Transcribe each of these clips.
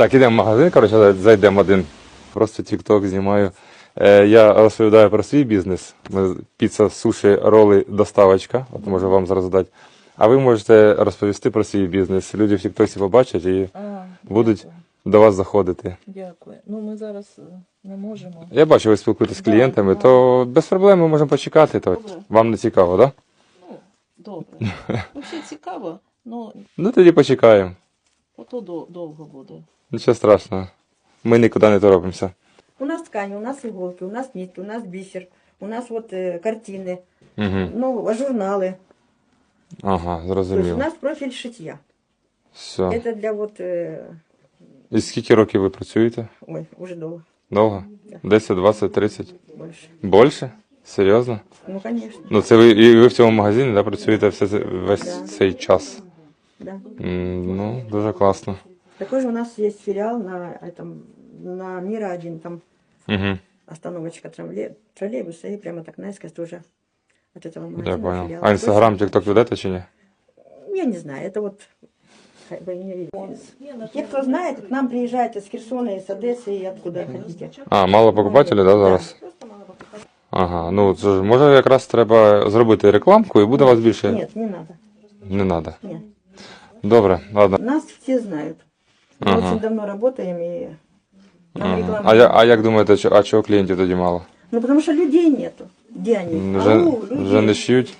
Так, ідемо в магазин, коротше, зайдемо один. Просто TikTok знімаю. Е, я розповідаю про свій бізнес. Піца, суші, роли, доставочка. От можу вам зараз дати. А ви можете розповісти про свій бізнес. Люди в Тіктоці побачать і А, будуть дякую. до вас заходити. Дякую. Ну ми зараз е, не можемо. Я бачу, ви спілкуєтесь з Да, клієнтами, да. то без проблем ми можемо почекати. То Добре. вам не цікаво, так? Да? Ну, добре. Взагалі цікаво, ну Ну тоді почекаємо. ото до- довго буде. Нічого страшного. Ми нікуди не торопимося. У нас ткани, у нас иголки, у нас нитки, у нас бисер, у нас вот э, картины, Угу. ну, журналы. Ага, То есть у зрозуміло. нас профиль шитья. Все. Это для вот, э, І скільки років ви працюєте? ой, уже долго, Довго? 10, 20, 30? больше. Більше? Серйозно? Ну, конечно, Ну це ви і ви в цьому магазині да, працюєте все, це- весь Да. цей час. да. М, Ну, дуже класно. Такой же у нас есть филиал на этом, на Мира один, там Угу. остановочка трамве- троллейбуса, и прямо так наискось тоже от этого магазина Я понял. филиал. А інстаграм, тікток ведете чи ні? Я не знаю, это вот как бы не видно. Те, кто знает, к нам приезжают из Херсона, из Одессы и откуда хотите. А, мало покупателів, да, зараз? Ага, ну це ж може якраз треба зробити рекламку і буде вас більше. Нет, не надо. Не треба. Нет. Добре, ладно. Нас все знают. Мы Ага. очень давно работаем и нам Ага. реклама. А, я, а як думаєте, чо- а чого клієнтів тоді мало? Ну потому что людей нету. Где они? Вже, Ау, люди. вже не шьють?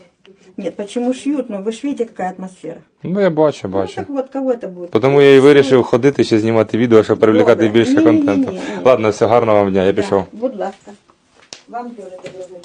Нет, почему шьют? Ну вы ж видите, какая атмосфера. Ну я бачу, Ну бачу. так вот, кого это будет? Тому я і вирішив ходити ще знімати відео, щоб привлекати Добре. більше Ні-ні-ні-ні. контенту. Ладно, все, гарного вам дня, я пішов. Да, будь ласка. Вам тоже доброго дня.